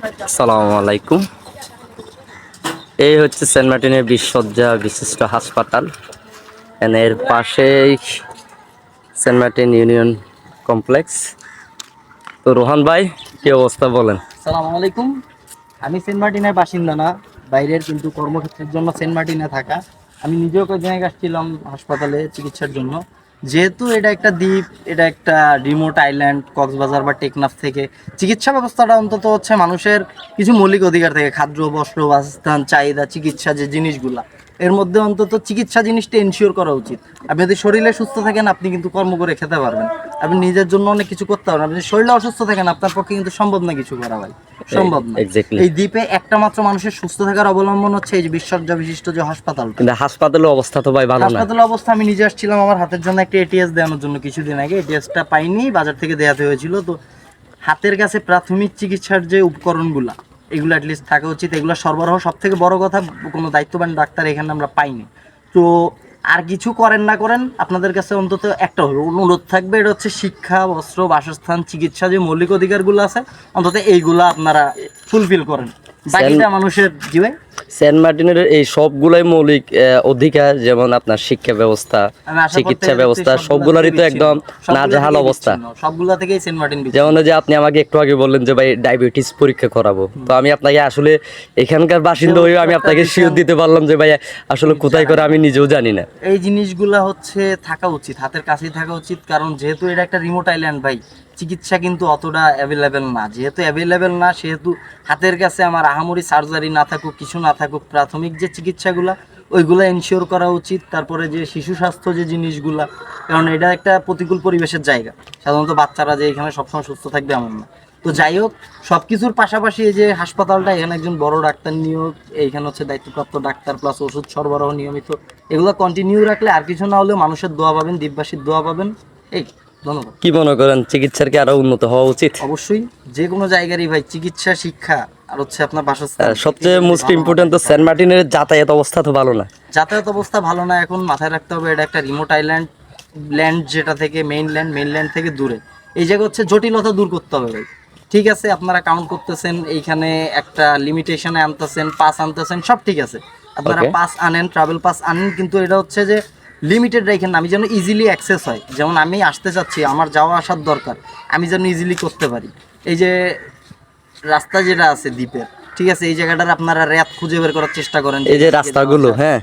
আসসালামু আলাইকুম। এই হচ্ছে সেন্ট মার্টিনের বিশ্বজ্জা বিশিষ্ট হাসপাতাল। এর পাশেই সেন্ট মার্টিন ইউনিয়ন কমপ্লেক্স। তো রোহান ভাই, কি অবস্থা বলেন? সালাম আলাইকুম। আমি সেন্ট মার্টিনের বাসিন্দা না, বাইরের কিন্তু কর্মক্ষেত্রের জন্য সেন্ট মার্টিনে থাকা। আমি নিজেও কয়েকদিন আগে আসছিলাম হাসপাতালে চিকিৎসার জন্য। যেহেতু এটা একটা দ্বীপ, এটা একটা রিমোট আইল্যান্ড কক্সবাজার বা টেকনাফ থেকে, চিকিৎসা ব্যবস্থাটা অন্তত হচ্ছে মানুষের কিছু মৌলিক অধিকার থেকে, খাদ্য, বস্ত্র, বাসস্থান, চাহিদা, চিকিৎসা, যে জিনিসগুলা। এর মধ্যে অন্তত চিকিৎসা জিনিসটা এনশিওর করা উচিত। আপনি যদি শরীরে সুস্থ থাকেন, আপনি কিন্তু কর্ম করে খেতে পারবেন। আপনি নিজের জন্য অনেক কিছু করতে পারবেন। আপনি শরীরে অসুস্থ থাকেন, আপনার পক্ষে কিন্তু সম্ভব না কিছু করা ভাই। সম্ভব না. এই দ্বীপে একটা মাত্র মানুষের সুস্থ থাকার অবলম্বন হচ্ছে এই যে বিশ্বজ্জা বিশিষ্ট যে হাসপাতালটা। কিন্তু হাসপাতালের অবস্থা তো ভাই ভালো না। হাসপাতালের অবস্থা আমি নিজে আসছিলাম আমার হাতের জন্য একটা এটিএস দেওয়ানোর জন্য কিছুদিন আগে। এটিএসটা পাইনি বাজার থেকে দেওয়াতে হয়েছিল। তো হাতের কাছে প্রাথমিক চিকিৎসার যে উপকরণগুলা এগুলো অ্যাটলিস্ট থাকা উচিত। এগুলো সরবরাহ সব থেকে বড় কথা কোনো দায়িত্ববান ডাক্তার এখানে আমরা পাইনি। তো আর কিছু করেন না করেন আপনাদের কাছে অন্তত একটা অনুরোধ থাকবে এটা হচ্ছে শিক্ষা বস্ত্র বাসস্থান চিকিৎসা যে মৌলিক অধিকারগুলো আছে অন্তত এইগুলো আপনারা ফুলফিল করেন। বাকিটা মানুষের জি ভাই সেন্ট মার্টিনের এই সবগুলাই মৌলিক অধিকার যেমন আপনার শিক্ষা ব্যবস্থা চিকিৎসা ব্যবস্থা সবগুলা সবগুলোরই তো একদম। নাজেহাল অবস্থা। সবগুলা থেকেই সেন্ট মার্টিন যেমন যে আপনি আমাকে একটু আগে বললেন যে ভাই ডায়াবেটিস পরীক্ষা করাবো। তো আমি আপনাকে আসলে এখানকার বাসিন্দা হয়ে আমি আপনাকে শিওর দিতে পারলাম যে ভাই আসলে কোথায় করে আমি নিজেও জানি না। এই জিনিসগুলা হচ্ছে থাকা উচিত হাতের কাছেই থাকা উচিত কারণ যেহেতু এটা একটা রিমোট আইল্যান্ড ভাই চিকিৎসা কিন্তু অতটা অ্যাভেলেবেল না। যেহেতু অ্যাভেলেবেল না সেহেতু হাতের কাছে আমার আহামরি সার্জারি না থাকুক কিছু না থাকুক, প্রাথমিক যে চিকিৎসাগুলা, ওইগুলো এনশিওর করা উচিত। তারপরে যে শিশু স্বাস্থ্য যে জিনিসগুলা, কারণ এটা একটা প্রতিকূল পরিবেশের জায়গা। সাধারণত বাচ্চারা যে এখানে সবসময় সুস্থ থাকবে এমন না। তো যাই হোক সব কিছুর পাশাপাশি এই যে হাসপাতালটা, এখানে একজন বড় ডাক্তার নিয়োগ, এইখানে হচ্ছে দায়িত্বপ্রাপ্ত ডাক্তার প্লাস ওষুধ সরবরাহ নিয়মিত। এগুলো কন্টিনিউ রাখলে আর কিছু না হলেও মানুষের দোয়া পাবেন দ্বীপবাসীর দোয়া পাবেন। এই। কি মনে করেন চিকিৎসার কি আরও উন্নত হওয়া উচিত? অবশ্যই যে কোনো জায়গারই ভাই চিকিৎসা শিক্ষা আর হচ্ছে আপনার বাসস্থান। সবচেয়ে মোস্ট ইম্পর্টেন্ট তো সেন্ট মার্টিনের যাতায়াত অবস্থা তো ভালো না। যাতায়াত অবস্থা ভালো না এখন মাথায় রাখতে হবে এটা একটা রিমোট আইল্যান্ড ল্যান্ড যেটা থেকে মেইন ল্যান্ড মেইন ল্যান্ড থেকে দূরে। এই জায়গা হচ্ছে জটিলতা দূর করতে হবে ভাই। ঠিক আছে আপনারা কাউন্ট করতেছেন এইখানে একটা লিমিটেশনে আনতেছেন পাস আনতেছেন সব ঠিক আছে। আপনারা পাস আনেন ট্রাভেল পাস আনেন কিন্তু এটা হচ্ছে যে লিমিটেড রাখেন আমি যেন ইজিলি অ্যাক্সেস হয়। যেমন আমি আসতে চাচ্ছি আমার যাওয়া আসার দরকার আমি যেন ইজিলি করতে পারি। এই যে রাস্তা যেটা আছে দ্বীপের ঠিক আছে এই জায়গাটার আপনারা র্যাপ খুঁজে বের করার চেষ্টা করেন। এই যে রাস্তাগুলো হ্যাঁ।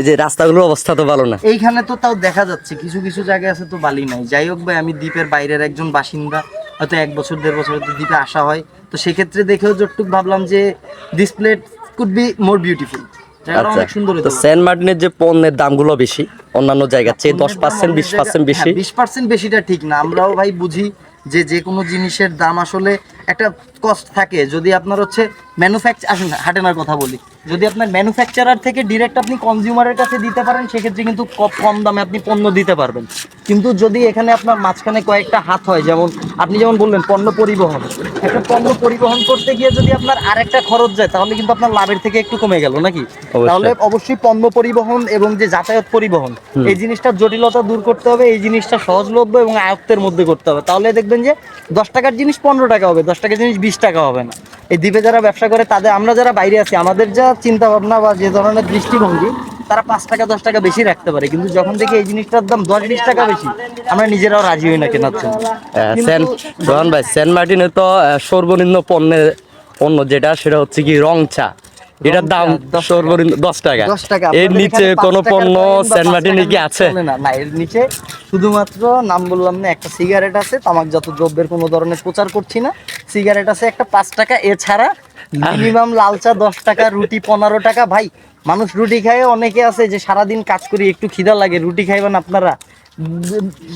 এই যে রাস্তাগুলোর অবস্থা তো ভালো না। এইখানে তো তাও দেখা যাচ্ছে কিছু কিছু জায়গায় আছে তো বালি নাই। যাই হোক ভাই আমি দ্বীপের বাইরের একজন বাসিন্দা হয়তো এক বছর দেড় বছর হয়তো দ্বীপে আসা হয়। তো সেক্ষেত্রে দেখেও যতটুকু ভাবলাম যে this plate could be more beautiful আচ্ছা। তো সেন্ট মার্টিনের যে পণ্যের দামগুলো বেশি অন্যান্য জায়গার চেয়ে দশ পার্সেন্ট বিশ পার্সেন্ট বেশি। বিশ পার্সেন্ট বেশিটা ঠিক না। আমরাও ভাই বুঝি যে যে কোনো জিনিসের দাম আসলে একটা কস্ট থাকে যদি আপনার হচ্ছে ম্যানুফ্যাকচার আসুন হাটেনার কথা বলি। যদি আপনার ম্যানুফ্যাকচারার থেকে ডিরেক্ট আপনি কনজিউমারের কাছে দিতে পারেন সেক্ষেত্রে কিন্তু কম দামে আপনি পণ্য দিতে পারবেন। কিন্তু যদি এখানে আপনার মাঝখানে কয়েকটা হাত হয় যেমন আপনি যেমন বললেন পণ্য পরিবহন। একটা পণ্য পরিবহন করতে গিয়ে যদি আপনার আরেকটা খরচ যায় তাহলে কিন্তু আপনার লাভের থেকে একটু কমে গেল নাকি? তাহলে অবশ্যই পণ্য পরিবহন এবং যে যাতায়াত পরিবহন এই জিনিসটার জটিলতা দূর করতে হবে এই জিনিসটা সহজলভ্য এবং আয়ত্তের মধ্যে করতে হবে। তাহলে দেখবেন যে দশ টাকার জিনিস পনেরো টাকা হবে দশ টাকার জিনিস বিশ টাকা হবে না। এই দ্বীপে যারা ব্যবসা করে, তাদের আমরা যারা বাইরে আছি, আমাদের যা চিন্তা ভাবনা বা যে ধরনের দৃষ্টিভঙ্গি, তারা পাঁচ টাকা, দশ টাকা বেশি রাখতে পারে। কিন্তু যখন দেখি এই জিনিসটার দাম দশ, বিশ টাকা বেশি, আমরা নিজেরাও রাজি হই না কেনার জন্য। ভাই, সেন্ট মার্টিনে তো সর্বনিম্ন পণ্যের পণ্য যেটা, সেটা হচ্ছে কি রং চা এটার দাম সর্বনিম্ন দশ টাকা। দশ টাকা। এর নিচে কোনো পণ্য সেন্ট মার্টিনে কি আছে? না এর নিচে শুধুমাত্র নাম বললাম না একটা সিগারেট আছে। তামাকজাত দ্রব্যের কোনো ধরনের প্রচার করছি না। সিগারেট আছে একটা পাঁচ টাকা। এছাড়া মিনিমাম লাল চা দশ টাকা রুটি পনেরো টাকা। ভাই মানুষ রুটি খায় অনেকে আছে যে সারাদিন কাজ করি একটু খিদা লাগে রুটি খাইবেন আপনারা?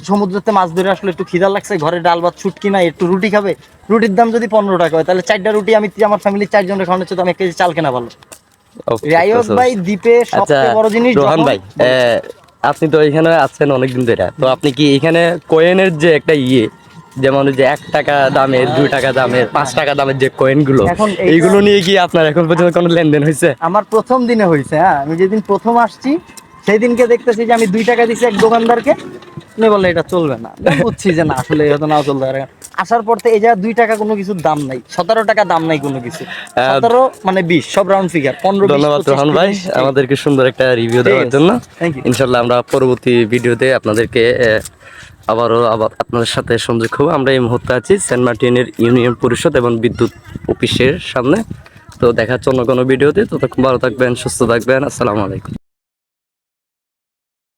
সমুদ্রতে মাছ ধরে আসলে একটু খিদা লাগছে ঘরে ডাল ভাত ছুটকি না একটু রুটি খাবে। রুটির দাম যদি পনেরো টাকা হয় তাহলে চারটা রুটি আমি আমার ফ্যামিলির চারজনের খাওয়ানোর চেয়ে তো আমি কেজি চাল কেনা ভালো। so- ভাই দ্বীপে আচ্ছা সবচেয়ে বড় জিনিস রোহান ভাই আপনি তো এখানে আছেন অনেকদিন ধরে। তো আপনি কি এখানে কয়েনের যে একটা ইয়ে যেমন যে এক টাকা দামের দুই টাকা দামের পাঁচ টাকা দামের যে কয়েনগুলো এখন এইগুলো নিয়ে কি আপনার এখন পর্যন্ত কোনো লেনদেন হয়েছে? আমার প্রথম দিনে হয়েছে হ্যাঁ আমি যেদিন প্রথম আসছি সেই দিনকে দেখতেছি যে আমি দুই টাকা দিছি এক দোকানদারকে। উনি বললে এটা চলবে না। বুঝছি যে না আসলে হয়তো নাও চলতে পারে। আসার পর এই জায়গায় দুই টাকা কোনো কিছুর দাম নাই। সতেরো টাকা দাম নাই কোনো কিছু। সতেরো মানে বিশ সব রাউন্ড ফিগার পনেরো ধন্যবাদ রোহান ভাই। আমাদেরকে সুন্দর একটা রিভিউ দেওয়ার জন্য। ইনশাল্লাহ আমরা পরবর্তী ভিডিওতে আপনাদেরকে আবারও আবার আপনাদের সাথে সংযোগ হব আমরা এই মুহূর্তে আছি সেন্ট মার্টিনের ইউনিয়ন পরিষদ এবং বিদ্যুৎ অফিসের সামনে। তো দেখার জন্য কোনো ভিডিওতে। ততক্ষণ ভালো থাকবেন সুস্থ থাকবেন। আসসালামু আলাইকুম।